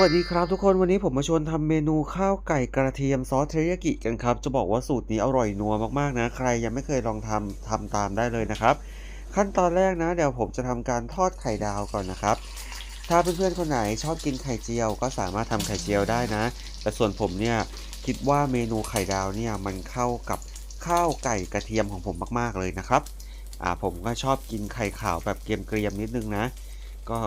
วัสดีครับทุกคนวันนี้ผมมาชวนทำเมนูข้าวไก่กระเทียมซอสเทริยากิกันครับ จะบอกว่าสูตรนี้อร่อยนัวมากๆนะ ใครยังไม่เคยลองทำทำตามได้เลยนะครับ ขั้นตอนแรกนะ เดี๋ยวผมจะทำการทอดไข่ดาวก่อนนะครับ ถ้าเพื่อนๆคนไหนชอบกินไข่เจียว ก็สามารถทำไข่เจียวได้นะ แต่ส่วนผมเนี่ยคิดว่าเมนูไข่ดาวเนี่ยมันเข้ากับข้าวไก่กระเทียมของผมมากๆเลยนะครับอ่าผมก็ชอบกินไข่ขาวแบบเกรียมๆนิดนึงนะ ก็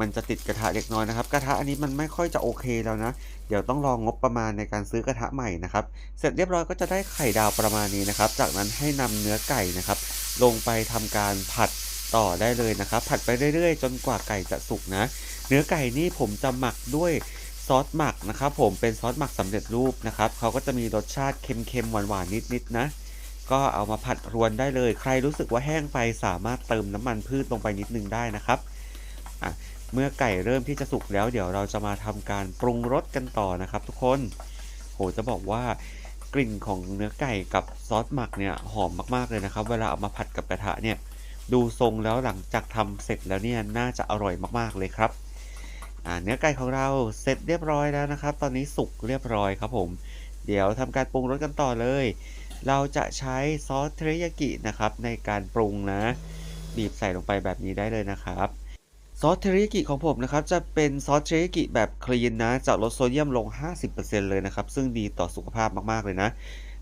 มันจะติดกระทะเล็กน้อยนะครับ กระทะอันนี้มันไม่ค่อยจะโอเคแล้วนะ เดี๋ยวต้องรองงบประมาณในการซื้อกระทะใหม่นะครับ เสร็จเรียบร้อยก็จะได้ไข่ดาวประมาณนี้นะครับ จากนั้นให้นำเนื้อไก่นะครับ ลงไปทำการผัดต่อได้เลยนะครับ ผัดไปเรื่อยๆ จนกว่าไก่จะสุกนะ เนื้อไก่นี่ผมจะหมักด้วยซอสหมักนะครับ ผมเป็นซอสหมักสำเร็จรูปนะครับเขาก็จะมีรสชาติเค็มๆหวานๆนิดๆนะก็เอามาผัดรวนได้เลย ใครรู้สึกว่าแห้งไปสามารถเติมน้ำมันพืชลงไปนิดนึงได้นะครับอะ เมื่อไก่เริ่มที่จะสุกแล้วเดี๋ยวเราจะมาทำการปรุงรสกันต่อนะครับ ทุกคนโหจะบอกว่ากลิ่นของเนื้อไก่กับซอสหมักเนี่ยหอมมากๆเลยนะครับ เวลาเอามาผัดกับกระทะเนี่ยดูทรงแล้วหลังจากทำเสร็จแล้วเนี่ยน่าจะอร่อยมากๆเลยครับเนื้อไก่ของเราเสร็จเรียบร้อยแล้วนะครับ ตอนนี้สุกเรียบร้อยครับผม เดี๋ยวทำการปรุงรสกันต่อเลย เราจะใช้ซอสเทริยากินะครับในการปรุงนะ บีบใส่ลงไปแบบนี้ได้เลยนะครับ ซอสเทริยากิของผมนะครับ จะเป็นซอสเทริยากิแบบคลีนนะ จะลดโซเดียมลง 50%เลยนะครับ ซึ่งดีต่อสุขภาพมาก ๆ เลยนะ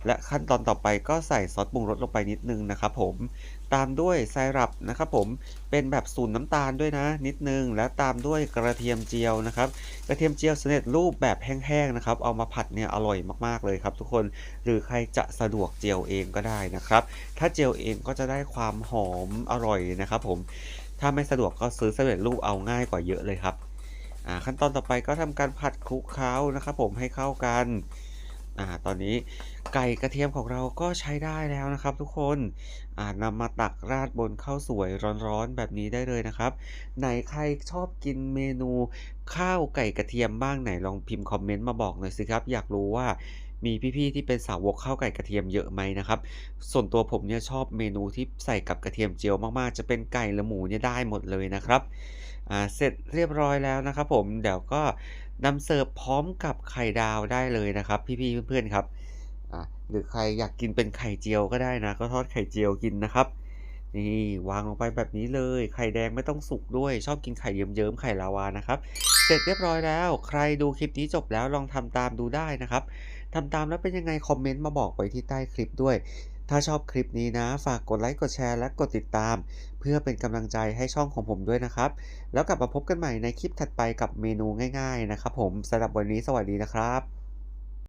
และขั้นตอนต่อไปก็ใส่ซอสปรุงรสลงไปนิดนึงนะครับผม ตามด้วยไซรัปนะครับผม เป็นแบบสูตรน้ำตาลด้วยนะ นิดนึง และตามด้วยกระเทียมเจียวนะครับ กระเทียมเจียวสำเร็จรูปแบบแห้งๆนะครับ เอามาผัดเนี่ยอร่อยมากๆเลยครับทุกคน หรือใครจะสะดวกเจียวเองก็ได้นะครับ ถ้าเจียวเองก็จะได้ความหอมอร่อยนะครับผม ถ้าไม่สะดวกก็ซื้อสำเร็จรูปเอาง่ายกว่าเยอะเลยครับขั้นตอนต่อไปก็ทำการผัดคลุกเคล้านะครับผมให้เข้ากัน อ่าตอนนี้ไก่กระเทียมของเราก็ใช้ได้แล้วนะครับทุกคนอ่านำมาตักราดบนข้าวสวยร้อนๆแบบนี้ได้เลยนะครับ ไหนใครชอบกินเมนูข้าวไก่กระเทียมบ้างไหนลองพิมพ์คอมเมนต์มาบอกหน่อยสิครับ อยากรู้ว่า มีพี่ๆที่เป็นสาวกข้าวไก่กระเทียมเยอะไหมนะครับ ส่วนตัวผมเนี่ยชอบเมนูที่ใส่กับกระเทียมเจียวมากๆ จะเป็นไก่หรือหมูเนี่ยได้หมดเลยนะครับเสร็จเรียบร้อยแล้วนะครับผมเดี๋ยวก็นำเสิร์ฟพร้อมกับไข่ดาวได้เลยนะครับ พี่ๆเพื่อนๆครับหรือใครอยากกินเป็นไข่เจียวก็ได้นะ ก็ทอดไข่เจียวกินนะครับนี่วางลงไปแบบนี้เลย ไข่แดงไม่ต้องสุกด้วย ชอบกินไข่เยิ้มๆไข่ลาวานะครับ เสร็จเรียบร้อยแล้ว ใครดูคลิปนี้จบแล้วลองทำตามดูได้นะครับ ทำตามแล้วเป็นยังไงคอมเมนต์มาบอกไว้ที่ใต้คลิปด้วย ถ้าชอบคลิปนี้นะ ฝากกดไลค์กดแชร์และกดติดตาม เพื่อเป็นกำลังใจให้ช่องของผมด้วยนะครับ แล้วกลับมาพบกันใหม่ในคลิปถัดไปกับเมนูง่าย ๆ นะครับผมสำหรับวันนี้สวัสดีนะครับ